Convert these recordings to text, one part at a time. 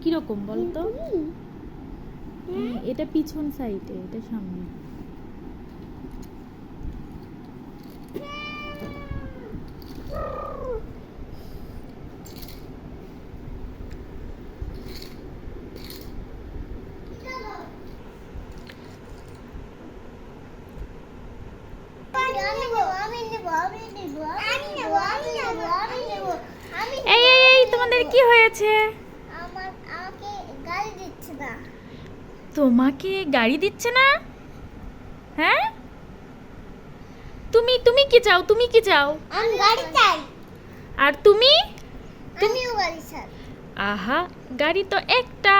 কীরকম বলতো? হ্যাঁ, এটা পিছন সাইডে এটা সামনে। আমি নেব, আমি নেব, আমি নেব, আমি নেব, আমি নেব, আমি নেব, আমি এই এই এই, তোমাদের কি হয়েছে? তোমাকে গাড়ি দিচ্ছে না? হ্যাঁ? তুমি তুমি কি চাও? তুমি কি চাও? আমি গাড়ি চাই আর তুমি? আমিও গাড়ি চাই আহা, গাড়ি তো একটা।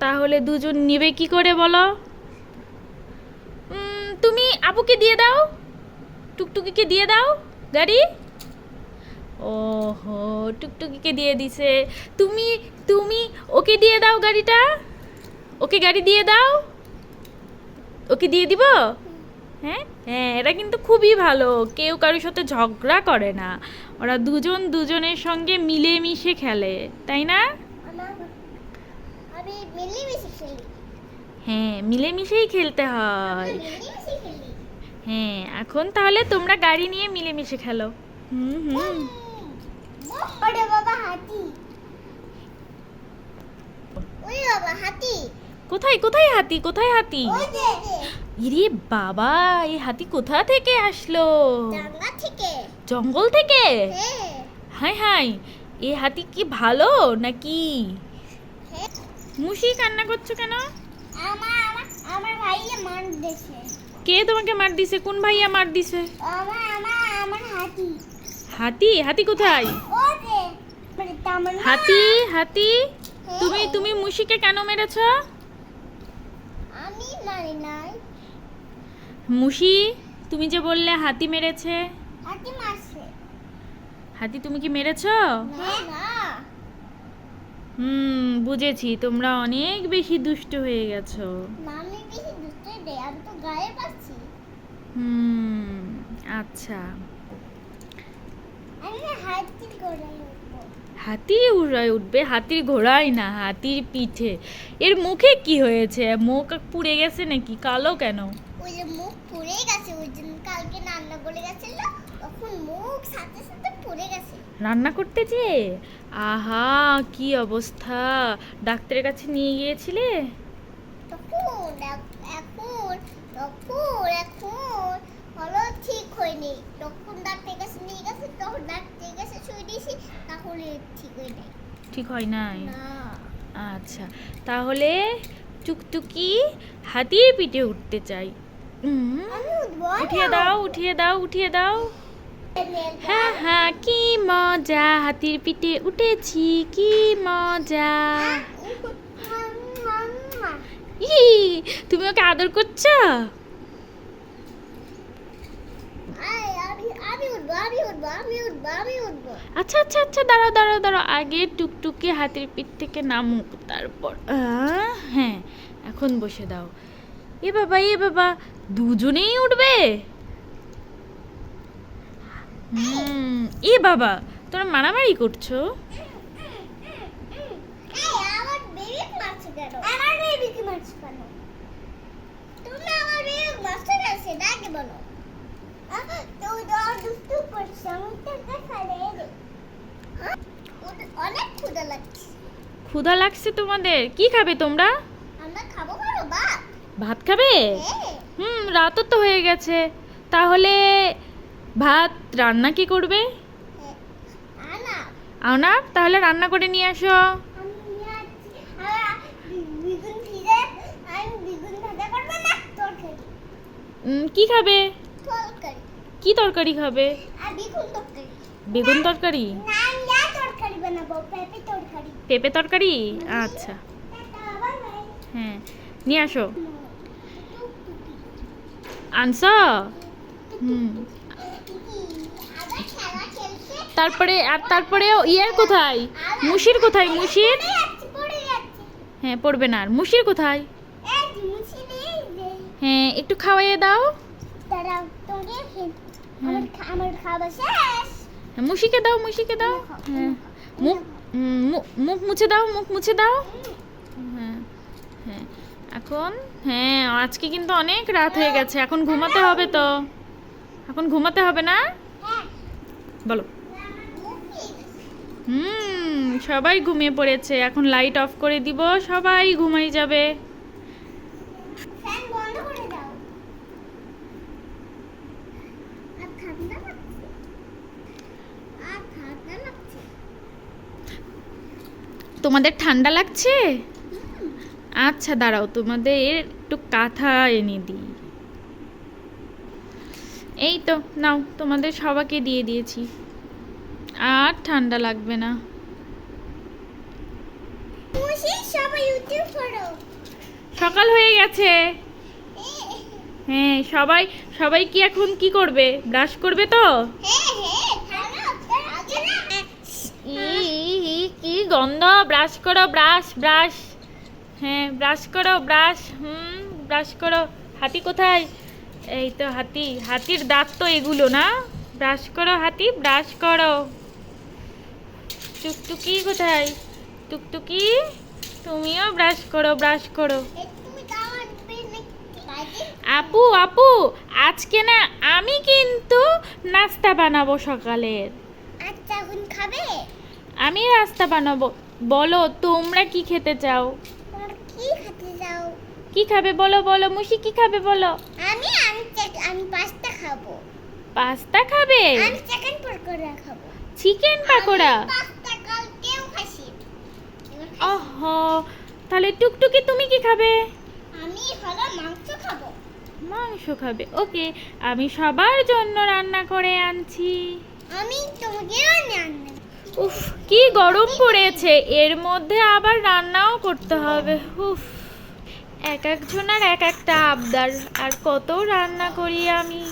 তাহলে দুজন নিবে কি করে বলো? তুমি আপুকে দিয়ে দাও? টুকটুকিকে দিয়ে দাও? গাড়ি ওহো টুকটুকিকে দিয়ে দিছে। তুমি তুমি ওকে দিয়ে দাও গাড়িটা? ওকে গাড়ি দিয়ে দাও? ওকে দিয়ে দিব? হ্যাঁ? হ্যাঁ এরা কিন্তু খুবই ভালো। কেউ কারোর সাথে ঝগড়া করে না। ওরা দুজন দুজনের সঙ্গে মিলেমিশে খেলে তাই না? হ্যাঁ মিলেমিশেই খেলতে হয়। হ্যাঁ এখন তাহলে তোমরা গাড়ি নিয়ে মিলেমিশে খেলো। হুম হুম। ওরে বাবা হাতি। ওই বাবা হাতি। কোথায় কোথায় হাতি কোথায় হাতি? ইরে বাবা এই হাতি কোথা থেকে আসলো? জঙ্গল থেকে? হ্যাঁ। হাই হাই এই হাতি কি ভালো নাকি? হ্যাঁ। মুশি কান্না করছ কেন? আমার আমার আমার ভাইয়া মান দেছে কে তোমাকে মার দিছে? কোন ভাইয়া মার দিছে? হাতি। হাতি? হাতি কোথায়? মানে হাতি? হাতি? তুমি তুমি মুশিকে কেন মেরেছ? আমি মারি নাই। মুশি তুমি যে বললে হাতি মেরেছে। হাতি মারছে। হাতি তুমি কি মেরেছো? হ্যাঁ না। হুম বুঝেছি। তোমরা অনেক বেশি দুষ্ট হয়ে গেছো মামি বেশি দুষ্ট দেয় আমি তো গায়ে পাচ্ছি। হুম আচ্ছা। হাতি উড়ায় উঠবে। হাতির ঘোড়ায় না হাতির পিঠে। এর মুখে কি হয়েছে? মুখ পুড়ে গেছে নাকি? কালো কেন? ওই যে মুখ পুড়ে গেছে ওই জন্য কালকে রান্না করে গেছিল তখন মুখ সাথে সাথে পুড়ে গেছে। রান্না করতে যেয়ে? আহা কি অবস্থা। ডাক্তারের কাছে নিয়ে গিয়েছিলে? তখন এখন হলো ঠিক হয়নি তখন ডাক্তারের কাছে নিয়ে গেছে তখন ডাক্তারের কাছে শুয়ে দিয়েছি তাহলে ঠিক হয়ে নাই। না। আচ্ছা তাহলে টুকটুকি হাতির পিঠে উঠতে চাই। উঠিয়ে দাও উঠিয়ে দাও উঠিয়ে দাও। হ্যাঁ হ্যাঁ কি মজা হাতির পিঠে উঠেছি কি মজা। ই তুমি ওকে আদর করছ আয়, আমি আমি উঠবো আমি উঠবো আমি উঠবো আমি উঠবো আচ্ছা আচ্ছা আচ্ছা দাঁড়াও দাঁড়াও দাঁড়াও। আগে টুকটুকি হাতির পিঠ থেকে নামুক তারপর। হ্যাঁ এখন বসে দাও। এ বাবা এ বাবা দুজনেই উঠবে? হুম এ বাবা তোমরা মারামারি করছ? আমার বেবি মারছো কেন? আমার বেবিকে মারছো কেন? তুমি আমার বেবি মারছো কেন? সেটা আগে বলো আহ, তো তো দুষ্টু করছে আমি তো দেখা রে অনেক ক্ষুদা লাগছে। ক্ষুধা লাগছে তোমাদের? কি খাবে তোমরা? আমরা খাব বাপ ভাত। খাবে? হ্যাঁ। হুম রাতও তো হয়ে গেছে। তাহলে ভাত রান্না কি করবে? হ্যাঁ। আওনা তাহলে রান্না করে নিয়ে আসো। কি খাবে? কি তরকারি খাবে? বেগুন তরকারি। বেগুন তরকারি? না তরকারি বানাবো পেঁপে তরকারি। পেঁপে তরকারি? আচ্ছা। হ্যাঁ নিয়ে আসো। আনস হুম। তারপরে, আর তারপরে ইয়ের কোথায়? মুশির কোথায়? মুশির। হ্যাঁ পড়বে না আর। মুশির কোথায়। হ্যাঁ একটু খাওয়াইয়ে দাও। মুশিকে দাও মুশিকে দাও। হ্যাঁ। মুখ মুখ মুছে দাও, মুখ মুছে দাও। হ্যাঁ হ্যাঁ। এখন হ্যাঁ আজকে কিন্তু অনেক রাত হয়ে গেছে। এখন ঘুমাতে হবে তো। এখন ঘুমাতে হবে না? বলো। হুম, সবাই ঘুমিয়ে পড়েছে। এখন লাইট অফ করে দিব, সবাই ঘুমাই যাবে ফ্যান বন্ধ করে দাও আর ঠান্ডা লাগছে আর ঠান্ডা লাগছে তোমাদের ঠান্ডা লাগছে? আচ্ছা দাঁড়াও তোমাদের একটু কাঁথা এনে দিই। এই তো নাও তোমাদের সবাইকে দিয়ে দিয়েছি। আর ঠান্ডা লাগবে না। সকাল হয়ে গেছে। হ্যাঁ। সবাই সবাই কি এখন কি করবে? ব্রাশ করবে তো? হ্যাঁ হ্যাঁ হ্যালো আগে না ই, ই, ই, কি গন্ধ ব্রাশ করো ব্রাশ ব্রাশ হ্যাঁ ব্রাশ করো ব্রাশ হুম ব্রাশ করো। হাতি কোথায়? এই তো হাতি। হাতির দাঁত তো এগুলো না? ব্রাশ করো হাতি ব্রাশ করো। টুকটুকি কোথায়? টুকটুকি? তুমিও ব্রাশ করো ব্রাশ করো। আপু আপু, আজকে না আমি কিন্তু নাস্তা বানাবো সকালের। আচ্ছা খাবে? আমি রাস্তা বানাবো। বলো তোমরা কি খেতে চাও? কি খেতে যাও কি খাবে বলো বলো মুশি কি খাবে বলো? আমি আমি আমি পাস্তা খাব। পাস্তা খাবে? আমি চিকেন পকোড়া খাব। চিকেন পাকোড়া? পাস্তা খাসি। এবার খাসি। ওহ তাহলে টুকটুকি তুমি কি খাবে? আমি হলো মাংস খাব। মাংস খাবে ওকে। আমি সবার জন্য রান্না করে আনছি। আমি তোমাকেও আনব উফ, কি গরম পড়েছে। এর মধ্যে আবার রান্নাও করতে হবে। উফ, এক একজন আর এক একটা আবদার। আর কত রান্না করি আমি।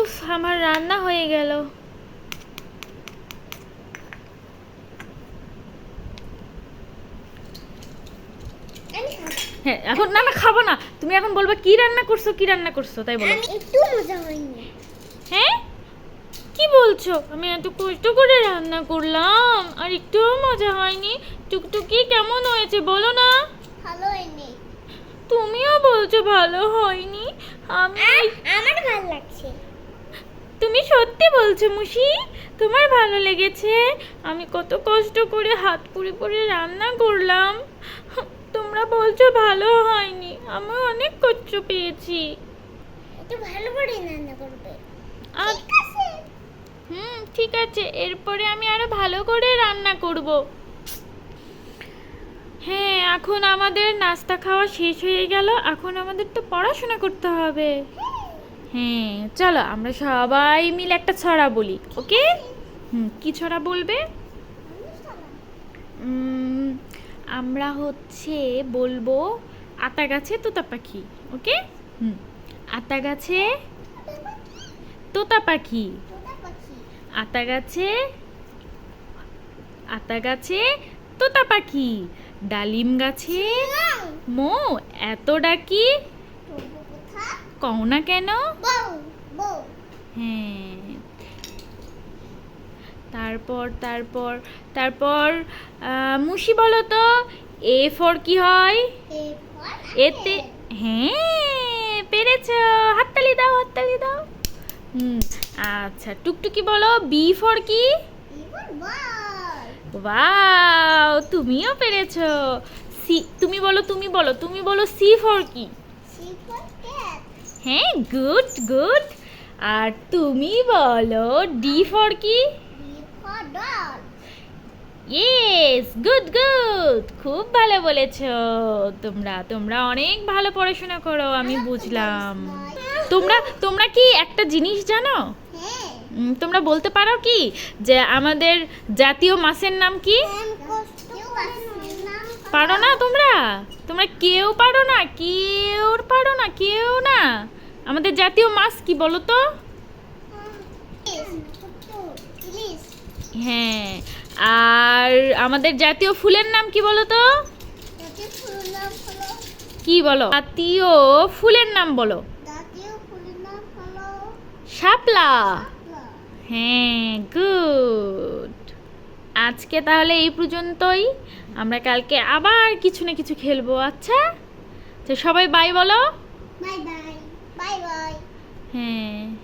উফ আমার রান্না হয়ে গেল আমি খাব। হ্যাঁ এখন না না খাব না। তুমি এখন বলবে কি রান্না করছ কি রান্না করছ? তাই বলো। আমি একটু মজা হয়নি হ্যাঁ? কি বলছো? আমি এত কষ্ট করে রান্না করলাম আর একটুও মজা হয়নি। টুকটুকি কেমন হয়েছে বলো না। ভালো হয়নি। তুমিও বলছো ভালো হয়নি। আমি আমার ভালো লাগছে। তুমি সত্যি বলছো মুশি তোমার ভালো লেগেছে। আমি কত কষ্ট করে হাত পুড়ে পুড়ে রান্না করলাম। তোমরা বলছো ভালো হয়নি আমি অনেক কষ্ট পেয়েছি। একটু ভালো করে রান্না করবে। হুম ঠিক আছে এরপরে আমি আরও ভালো করে রান্না করব। হ্যাঁ এখন আমাদের নাস্তা খাওয়া শেষ হয়ে গেল এখন আমাদের তো পড়াশোনা করতে হবে। হ্যাঁ চলো আমরা সবাই মিলে একটা ছড়া বলি ওকে। হুম কি ছড়া বলবে? আমরা হচ্ছে বলব আতা গাছে তোতা পাখি ওকে? হুম। আতা গাছে তোতা পাখি। আতা গাছে আতা গাছে তোতা পাখি। ডালিম গাছে মো এত ডাকি। কও না কেন? হ্যাঁ। তারপর তারপর তারপর মুশি বলো তো এ ফর কি হয়? এতে হ্যাঁ পেরেছ। হাততালি দাও হাততালি দাও। হুম আচ্ছা টুকটুকি বলো বি ফর কি? ওয়াও তুমিও পেরেছ। সি তুমি বলো তুমি বলো তুমি বলো সি ফর কি? হ্যাঁ গুড গুড। আর তুমি বলো ডি ফর কি? ডল ইয়েস গুড গুড খুব ভালো বলেছ। তোমরা তোমরা অনেক ভালো পড়াশোনা করো আমি বুঝলাম। তোমরা তোমরা কি একটা জিনিস জানো? হ্যাঁ। তোমরা বলতে পারো কি? যে আমাদের জাতীয় মাছের নাম কি? পারো না তোমরা? তোমরা কেউ পারো না কেউ পারো না কেউ না। আমাদের জাতীয় মাছ কি বলো তো? হ্যাঁ আর আমাদের জাতীয় ফুলের নাম কি বলো তো? কি বলো? জাতীয় ফুলের নাম বলো। শাপলা। হ্যাঁ গুড। আজকে তাহলে এই পর্যন্তই। আমরা কালকে আবার কিছু না কিছু খেলব আচ্ছা? তো সবাই বাই বলো। বাই বাই বাই বাই হ্যাঁ।